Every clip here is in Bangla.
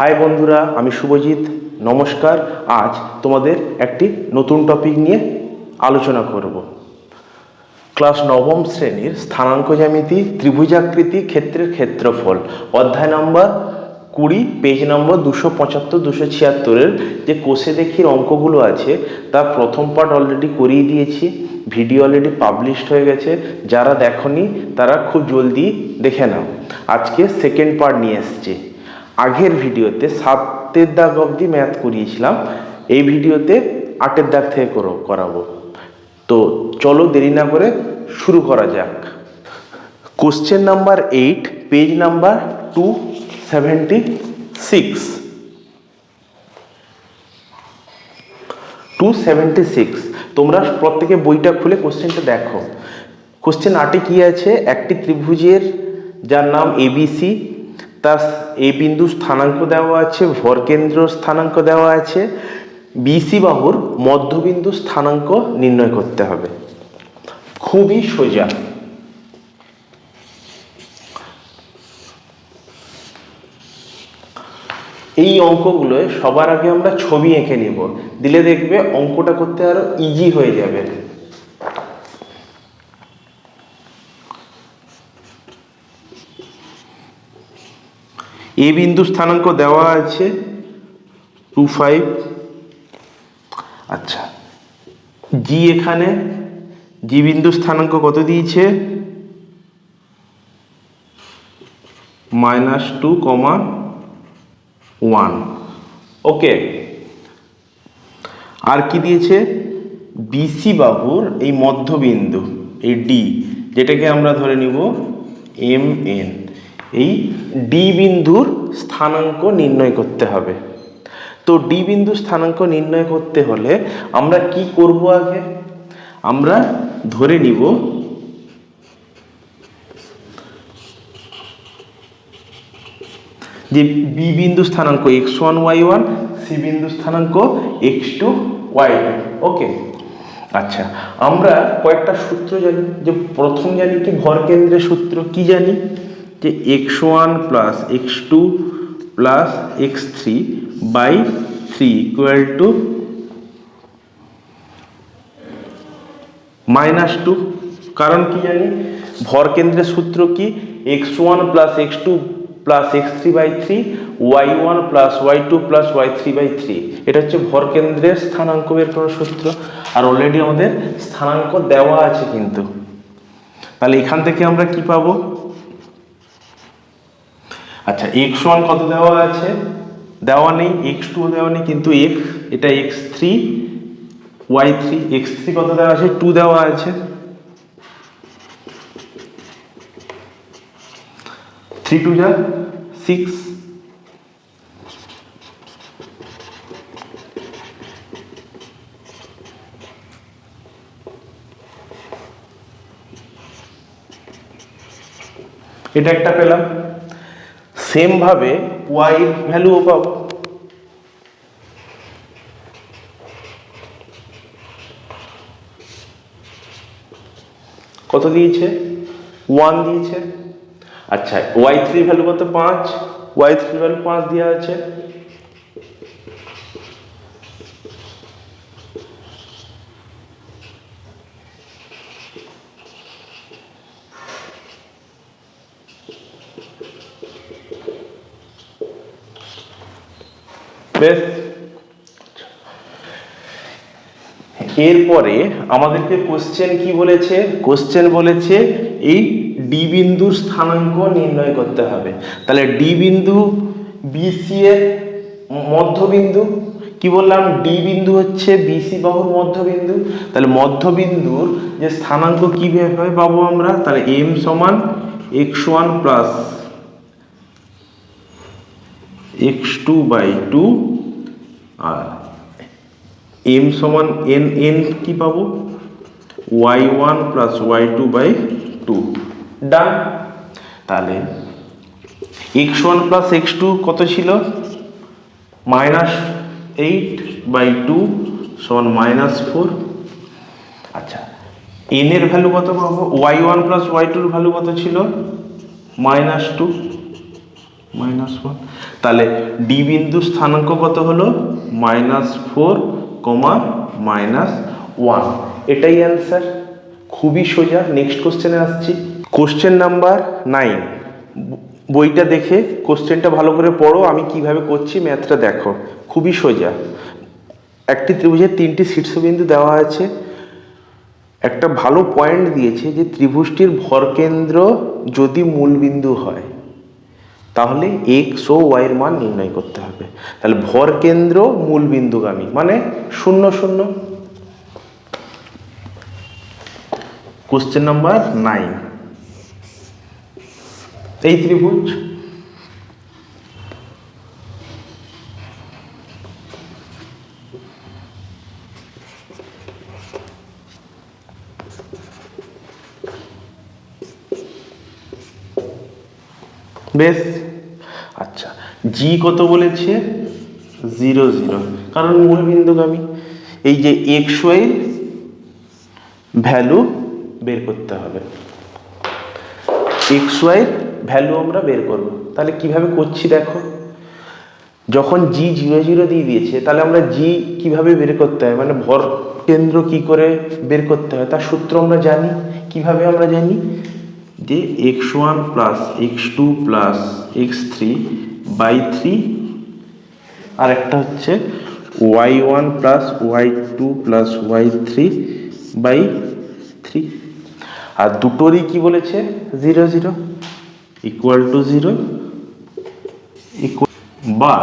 হাই বন্ধুরা, আমি শুভজিৎ। নমস্কার। আজ তোমাদের একটি নতুন টপিক নিয়ে আলোচনা করব। ক্লাস নবম শ্রেণির স্থানাঙ্ক জ্যামিতি, ত্রিভুজাকৃতি ক্ষেত্রের ক্ষেত্রফল। অধ্যায় নম্বর কুড়ি পেজ নম্বর দুশো পঁচাত্তর, দুশো ছিয়াত্তরের যে কোষে দেখির অঙ্কগুলো আছে, তার প্রথম পার্ট অলরেডি করিয়ে দিয়েছি। ভিডিও অলরেডি পাবলিশড হয়ে গেছে। যারা দেখনি, তারা খুব জলদি দেখে নাও। আজকে সেকেন্ড পার্ট নিয়ে এসছে। আগের ভিডিওতে সাতের দাগ অবধি ম্যাথ করিয়েছিলাম। এই ভিডিওতে আটের দাগ থেকে করো করাবো। তো চলো দেরি না করে শুরু করা যাক। Question number eight page number two seventy six two seventy six তোমরা প্রত্যেকে বইটা খুলে কোশ্চেনটা দেখো। কোশ্চেন আটে কি আছে? একটি ত্রিভুজের, যার নাম এবিসি তার এ বিন্দু স্থানাঙ্ক দেওয়া আছে ভরকেন্দ্র স্থানাঙ্ক দেওয়া আছে বিসি বাহুর মধ্যবিন্দু স্থানাঙ্ক নির্ণয় করতে হবে। খুবই সোজা। এই অঙ্কগুলোয় সবার আগে আমরা ছবি এঁকে নিব। দিলে দেখবে অঙ্কটা করতে আরও ইজি হয়ে যাবে। এ বিন্দু স্থানাঙ্ক দেওয়া আছে টু ফাইভ। আচ্ছা জি এখানে জি বিন্দু স্থানাঙ্ক কত দিয়েছে? Minus two comma one. Okay, আর কি দিয়েছে? বিসি বাহুর এই মধ্যবিন্দু, এই ডি যেটাকে আমরা ধরে নিব এম এন এই ডি বিন্দুর স্থানাঙ্ক নির্ণয় করতে হবে। তো ডি বিন্দু স্থানাঙ্ক নির্ণয় করতে হলে আমরা কি করব আগে? আমরা ধরে নিব যে বি বিন্দু স্থানাঙ্ক x one y one C বিন্দু স্থানাঙ্ক x two y two okay? আচ্ছা আমরা কয়েকটা সূত্র জানি। যে প্রথম জানি কি, ভর কেন্দ্রের সূত্র কি জানি? যে x one plus x two plus x three by three equal to minus two কারণ কি জানি? ভর কেন্দ্রের সূত্র কি? X one plus x two plus x three by three y one plus y two plus y three by three এটা হচ্ছে ভর কেন্দ্রের স্থানাঙ্ক বের করার সূত্র। আর অলরেডি আমাদের স্থানাঙ্ক দেওয়া আছে কিন্তু। তাহলে এখান থেকে আমরা কি পাবো? আচ্ছা এক্স ওয়ান কত দেওয়া আছে? দেওয়া নেই এক্স টু দেওয়া নেই, কিন্তু এক্স এটা x three y three x three কত দেওয়া আছে? টু দেওয়া আছে। থ্রি টু যা সিক্স এটা একটা পেলাম। সেম ভাবে ওয়াই ভ্যালুও পাবো। কত দিয়েছে? ওয়ান দিয়েছে। আচ্ছা ওয়াই থ্রি ভ্যালু কত? পাঁচ। ওয়াই থ্রি ভ্যালু পাঁচ দেওয়া আছে। বেশ। এরপরে আমাদেরকে কোশ্চেন কি বলেছে? কোশ্চেন বলেছে এই ডি বিন্দুর স্থানাঙ্ক নির্ণয় করতে হবে। তাহলে ডি বিন্দু বিসি এর মধ্যবিন্দু, কি বললাম? ডি বিন্দু হচ্ছে বিসি বাহুর মধ্যবিন্দু। তাহলে মধ্যবিন্দুর যে স্থানাঙ্ক কীভাবে পাবো আমরা? তাহলে এম সমান x one plus x two by two R M সমান এন এন কি পাবো? Y one plus y two by two done তাহলে x one plus x two কত ছিল? মাইনাস এইট বাই টু সমান মাইনাস ফোর আচ্ছা এন এর ভ্যালু কত পাবো? ওয়াই ওয়ান প্লাস ওয়াই টুর ভ্যালু কত ছিল? মাইনাস টু মাইনাস ওয়ান তাহলে ডি বিন্দু স্থানাঙ্ক কত হলো? Minus four comma minus one এটাই অ্যান্সার খুবই সোজা। নেক্সট কোশ্চেনে আসছি। কোশ্চেন নাম্বার নাইন বইটা দেখে কোশ্চেনটা ভালো করে পড়ো। আমি কীভাবে করছি ম্যাথটা দেখো। খুবই সোজা। একটি ত্রিভুজের তিনটি শীর্ষবিন্দু দেওয়া আছে। একটা ভালো পয়েন্ট দিয়েছে যে ত্রিভুজটির ভরকেন্দ্র যদি মূলবিন্দু হয় তাহলে এক্স ও ওয়াইয়ের মান নির্ণয় করতে হবে। তাহলে ভর কেন্দ্র মূল বিন্দুগামী মানে শূন্য শূন্য। কোশ্চেন নাম্বার নাইন এই ত্রিভুজ বেশ। আচ্ছা জি কত বলেছে? Zero zero. কারণ মূল বিন্দুগামী এই যে এক্স ওয়াই ভ্যালু বের করতে হবে। এক্স ওয়াই ভ্যালু আমরা বের করব। তাহলে কীভাবে করছি দেখো? যখন জি জিরো জিরো দিয়ে দিয়েছে, তাহলে আমরা জি কীভাবে বের করতে হয়? মানে ভর কেন্দ্র কি করে বের করতে হয়? তার সূত্র আমরা জানি। কীভাবে আমরা জানি? যে x one plus x two plus x three by three আর একটা হচ্ছে y one plus y two plus y three by three আর দুটোরই কি বলেছে? Zero zero equal to zero বা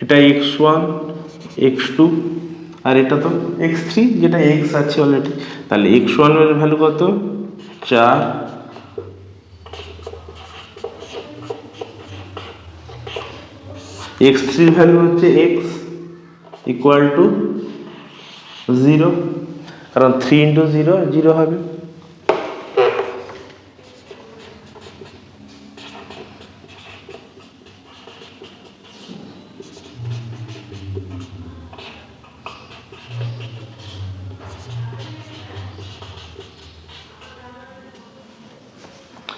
এটা এক্স ওয়ান এক্স টু আর এটা তো এক্স থ্রি যেটা এক্স আছে অলরেডি তাহলে এক্স ওয়ানের ভ্যালু কত? চার এক্স থ্রির ভ্যালু হচ্ছে এক্স ইকুয়াল টু জিরো কারণ থ্রি ইন্টু জিরো জিরো হবে।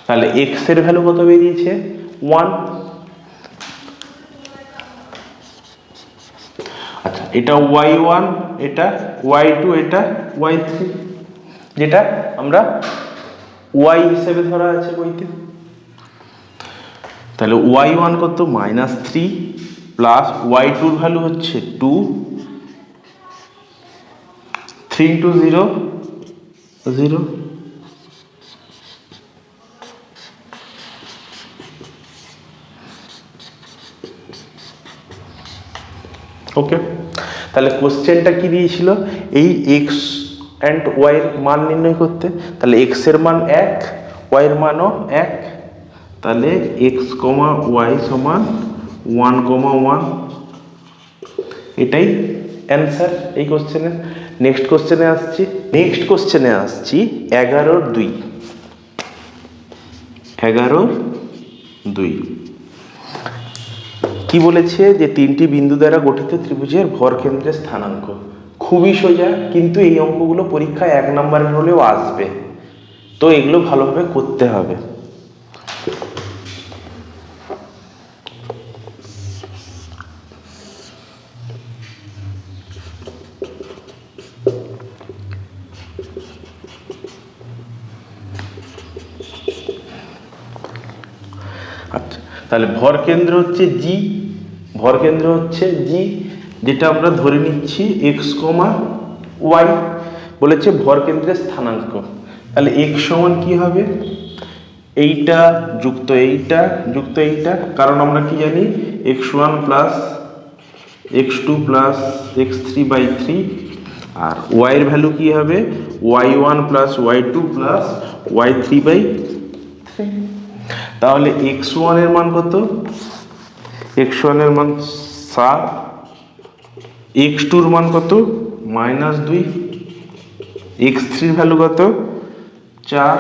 তাহলে এক্সের ভ্যালু কত বেরিয়েছে? ওয়ান আচ্ছা এটা ওয়াই ওয়ান এটা ওয়াই টু এটা ওয়াই থ্রি যেটা আমরা ওয়াই হিসেবে ধরা আছে বইতে। তাহলে ওয়াই ওয়ান কত? মাইনাস থ্রি প্লাস ওয়াই টুর ভ্যালু হচ্ছে two three into zero zero okay তাহলে কোশ্চেনটা কি দিয়েছিল? এই এক্স অ্যান্ড ওয়াইয়ের মান নির্ণয় করতে। তাহলে এক্সের মান এক ওয়াইয়ের মানও এক। তাহলে এক্স কমা ওয়াই সমান ওয়ান কমা ওয়ান এটাই অ্যান্সার এই কোশ্চেনের নেক্সট কোশ্চেনে আসছি। নেক্সট কোশ্চেনে আসছি এগারোর দুই। এগারোর দুই। কি বলেছে যে তিনটি বিন্দু দ্বারা গঠিত ত্রিভুজের ভর কেন্দ্রের স্থানাঙ্ক। খুবই সোজা, কিন্তু এই অঙ্কগুলো পরীক্ষায় এক নম্বরের হলেও আসবে। তো এগুলো ভালোভাবে করতে হবে। আচ্ছা তাহলে ভর কেন্দ্র হচ্ছে জি ভর কেন্দ্র হচ্ছে জি যেটা আমরা ধরে নিচ্ছি এক্স কমা ওয়াই বলেছে ভর কেন্দ্রের স্থানাঙ্ক। তাহলে এক্স সমান কি হবে? এইটা যুক্ত এইটা যুক্ত এইটা, কারণ আমরা কি জানি? X one plus x two plus x three by three আর ওয়াইয়ের ভ্যালু কি হবে? Y one plus y two plus y three by three তাহলে এক্স ওয়ানের মান কত? এক্স ওয়ানের মান সাত এক্স টুর মান কত? মাইনাস দুই। এক্স থ্রির ভ্যালু কত? চার।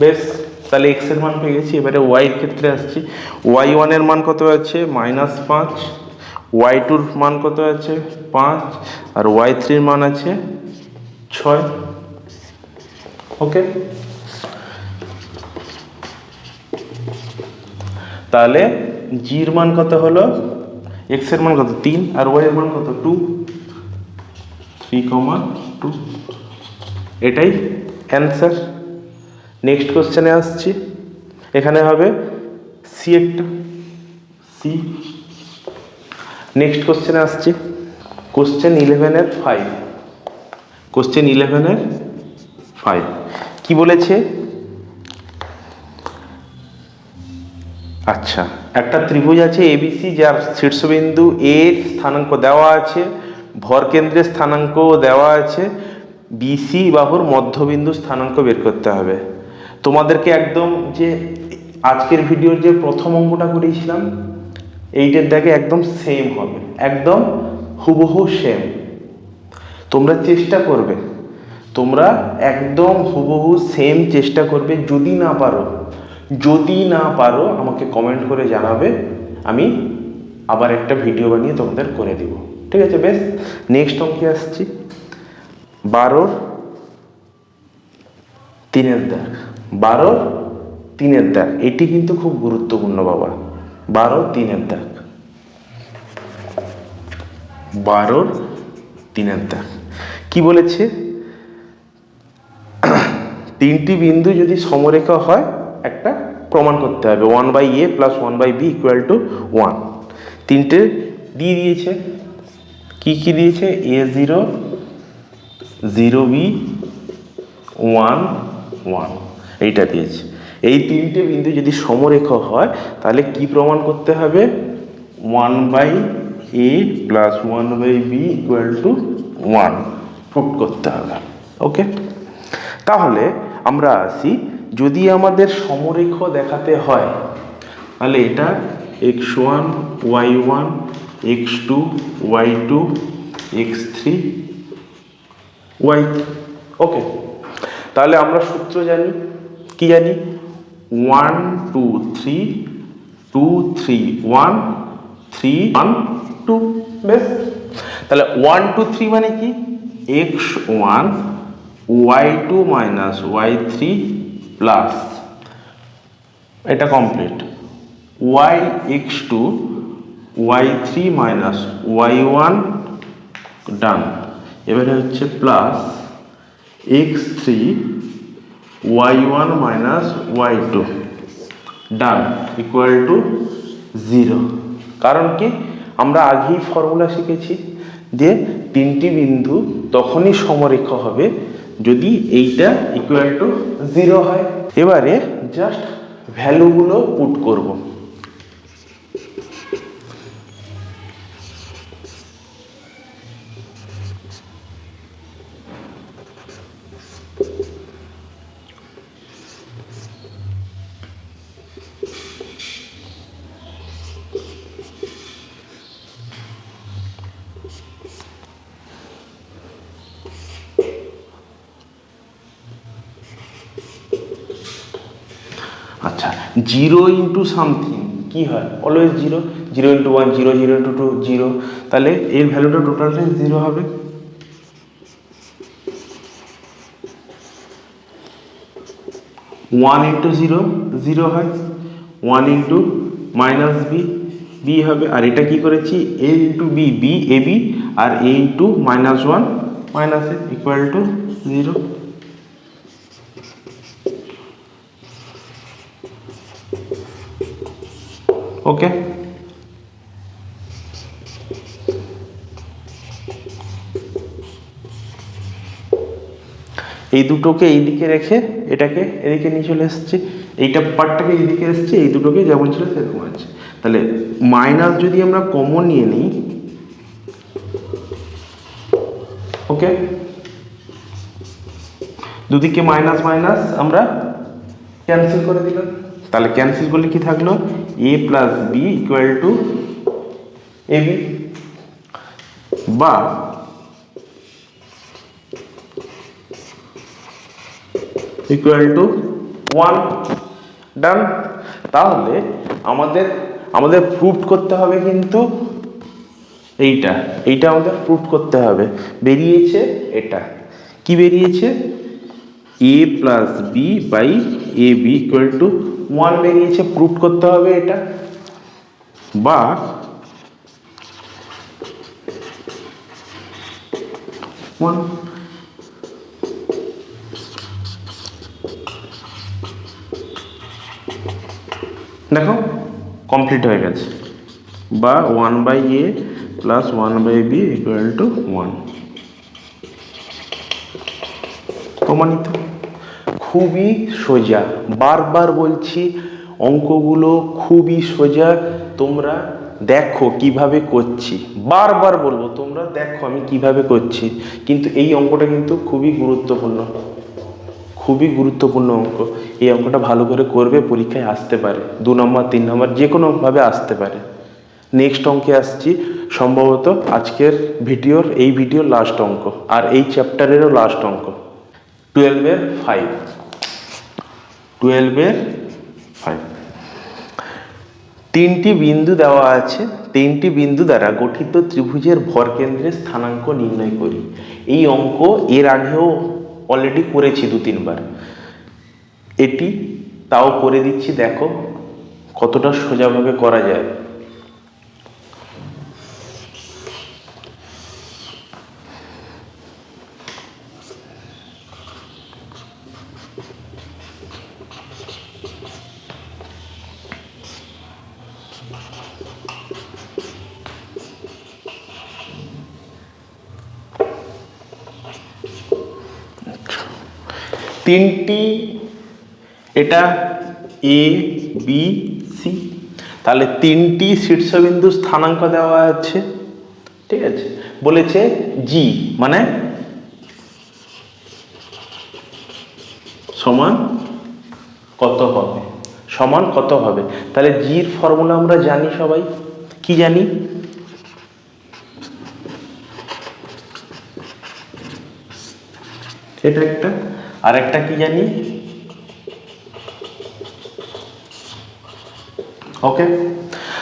বেশ, তাহলে এক্সের মান পেয়ে গেছি। এবারে ওয়াই এর ক্ষেত্রে আসছি। ওয়াই ওয়ানের মান কত আছে? মাইনাস পাঁচ। ওয়াই টুর মান কত আছে? পাঁচ। আর ওয়াই থ্রির মান আছে? ছয়। ওকে তাহলে জির মান কত হলো? এক্সের মান কত? তিন। আর ওয়াই এর মান কত? টু থ্রি কমা টু এটাই অ্যান্সার নেক্সট কোশ্চেনে আসছি। এখানে হবে সি একটা। সি নেক্সট কোশ্চেনে আসছি। কোশ্চেন ইলেভেনের ফাইভ কোশ্চেন ইলেভেনের ফাইভ কি বলেছে? আচ্ছা একটা ত্রিভুজ আছে এবিসি যার শীর্ষবিন্দু এর স্থানাঙ্ক দেওয়া আছে, ভর কেন্দ্রের স্থানাঙ্কও দেওয়া আছে বিসি বাহুর মধ্যবিন্দু স্থানাঙ্ক বের করতে হবে। তোমাদেরকে একদম যে আজকের ভিডিওর যে প্রথম অঙ্কটা করিয়েছিলাম এইটার দেখে একদম সেম হবে, একদম হুবহু সেম তোমরা চেষ্টা করবে, তোমরা একদম হুবহু সেম চেষ্টা করবে যদি না পারো, যদি না পারো আমাকে কমেন্ট করে জানাবে, আমি আবার একটা ভিডিও বানিয়ে তোমাদের করে দিব। ঠিক আছে, বেশ নেক্সট অঙ্কে আসছি। বারোর তিনের দাগ, বারোর তিনের দাগ, এটি কিন্তু খুব গুরুত্বপূর্ণ বাবা। বারো তিনের দাগ। বারোর তিনের দাগ। কি বলেছে? তিনটি বিন্দু যদি সমরেখা হয়, একটা প্রমাণ করতে হবে। One by a plus one by b equal to one তিনটে দিয়ে দিয়েছে। কি কি দিয়েছে? A zero zero B one one এইটা দিয়েছে। এই তিনটে বিন্দু যদি সমরেখ হয়, তাহলে কি প্রমাণ করতে হবে? One by a plus one by b equal to one prove করতে হবে। ওকে তাহলে আমরা আসি যদি আমাদের সমরেখ দেখাতে হয়, তাহলে এটা x one y one x two y two x three y okay তাহলে আমরা সূত্র জানি, কি জানি? One two three two three one three one two বেশ তাহলে ওয়ান টু থ্রি মানে কি? X one y two minus y three plus এটা complete y x two y three minus y one done এবারে হচ্ছে plus x three y one minus y two done equal to zero কারণ কি? আমরা আগেই ফর্মুলা শিখেছি যে তিনটি বিন্দু তখনই সমরেখ হবে যদি এইটা ইকুয়াল টু জিরো হয়। এবারে জাস্ট ভ্যালুগুলো পুট করব আচ্ছা জিরো ইন্টু সামথিং কী হয়? Always zero zero into one zero zero into two zero তাহলে এর ভ্যালুটা টোটালটাই জিরো হবে। ওয়ান ইন্টু জিরো জিরো হয়। One into minus b b হবে। আর এটা কি করেছি? A into b b a b R a into minus one minus a equal to zero okay এই দুটোকে এইদিকে রেখে এটাকে এদিকে নিয়ে চলে এসছে। এইটা পার্টটাকে এইদিকে এসছে, এই দুটোকে যেমন ছিল সেরকম আছে। তাহলে মাইনাস যদি আমরা কমন নিয়ে নিই ওকে দুদিকে মাইনাস মাইনাস আমরা ক্যান্সেল করে দিলাম। তাহলে ক্যান্সেল করলে কি থাকল? A plus b equal to a b বা ইকুয়াল টু ওয়ান ডান তাহলে আমাদের আমাদের প্রুভ করতে হবে কিন্তু এইটা এইটা আমাদের প্রুফ করতে হবে। বেরিয়েছে এটা। কি বেরিয়েছে? A plus b by a b equal to one বেরিয়েছে প্রুফ করতে হবে এটা, বা ওয়ান দেখো কমপ্লিট হয়ে গেছে, বা one by a plus one by b equal to one প্রমাণিত? খুবই সোজা। বারবার বলছি, অঙ্কগুলো খুবই সোজা, তোমরা দেখো কীভাবে করছি। বারবার বলব, তোমরা দেখো আমি কীভাবে করছি। কিন্তু এই অঙ্কটা কিন্তু খুবই গুরুত্বপূর্ণ। খুবই গুরুত্বপূর্ণ অঙ্ক। এই অঙ্কটা ভালো করে করবে, পরীক্ষায় আসতে পারে। দু নম্বর, তিন নম্বর, যে কোনোভাবে আসতে পারে। নেক্সট অঙ্কে আসছি। সম্ভবত আজকের ভিডিওর এই ভিডিওর লাস্ট অঙ্ক। আর এই চ্যাপ্টারেরও লাস্ট অঙ্ক। টুয়েলভের ফাইভ টুয়েলভের ফাইভ তিনটি বিন্দু দেওয়া আছে, তিনটি বিন্দু দ্বারা গঠিত ত্রিভুজের ভরকেন্দ্রের স্থানাঙ্ক নির্ণয় করি। এই অঙ্ক এর আগেও অলরেডি করেছি দু, তিনবার। এটি তাও করে দিচ্ছি, দেখো কতটা সোজাভাবে করা যায়। তিনটি, এটা এ বি সি তাহলে তিনটি শীর্ষবিন্দু স্থানাঙ্ক দেওয়া আছে, ঠিক আছে? বলেছে জি মানে সমান কত হবে? সমান কত হবে? তাহলে জির ফর্মুলা আমরা জানি সবাই। কি জানি? এটা একটা আর একটা কি জানি? ওকে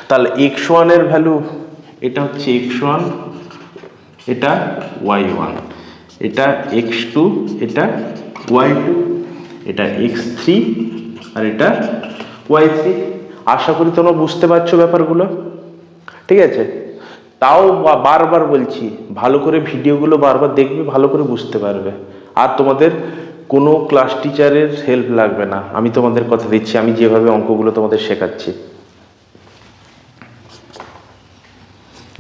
তাহলে এক্স ওয়ানের ভ্যালু এটা হচ্ছে এক্স ওয়ান এটা ওয়াই ওয়ান এটা এক্স টু এটা ওয়াই টু এটা এক্স থ্রি আর এটা ওয়াই থ্রি আশা করি তোমরা বুঝতে পারছ ব্যাপারগুলো। ঠিক আছে? তাও বারবার বলছি, ভালো করে ভিডিওগুলো বারবার দেখবে, ভালো করে বুঝতে পারবে। আর তোমাদের কোনো ক্লাস টিচারের হেল্প লাগবে না। আমি তোমাদের কথা দিচ্ছি, আমি যেভাবে অঙ্কগুলো তোমাদের শেখাচ্ছি।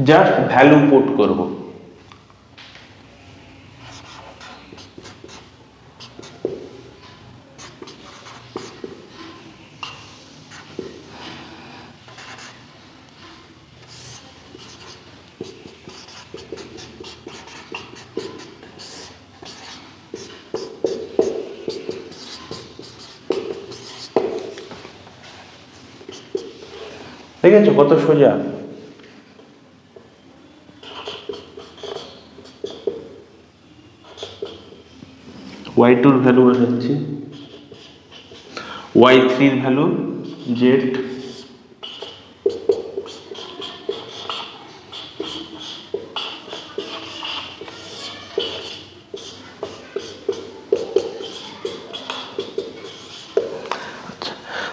জাস্ট ভ্যালু পোর্ট করব। ঠিক আছে কত সোজা? ওয়াই টুর ভ্যালু বসাচ্ছি ওয়াই থ্রির ভ্যালু জেড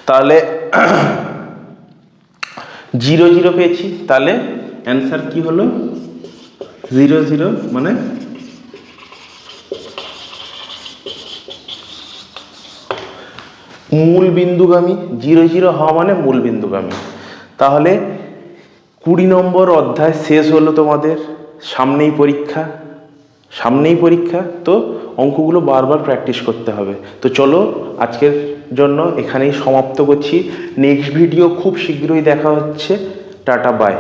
তাহলে জিরো জিরো পেয়েছি, তাহলে অ্যান্সার কি হলো? জিরো জিরো মানে? মূল বিন্দুগামী, জিরো জিরো হওয়া মানে মূল বিন্দুগামী। তাহলে কুড়ি নম্বর অধ্যায় শেষ হলো তোমাদের, সামনেই পরীক্ষা। সামনেই পরীক্ষা, তো অঙ্কগুলো বারবার প্র্যাকটিস করতে হবে। তো চলো আজকের জন্য এখানেই সমাপ্ত করছি। নেক্সট ভিডিও খুব শীঘ্রই দেখা হচ্ছে। Tata bye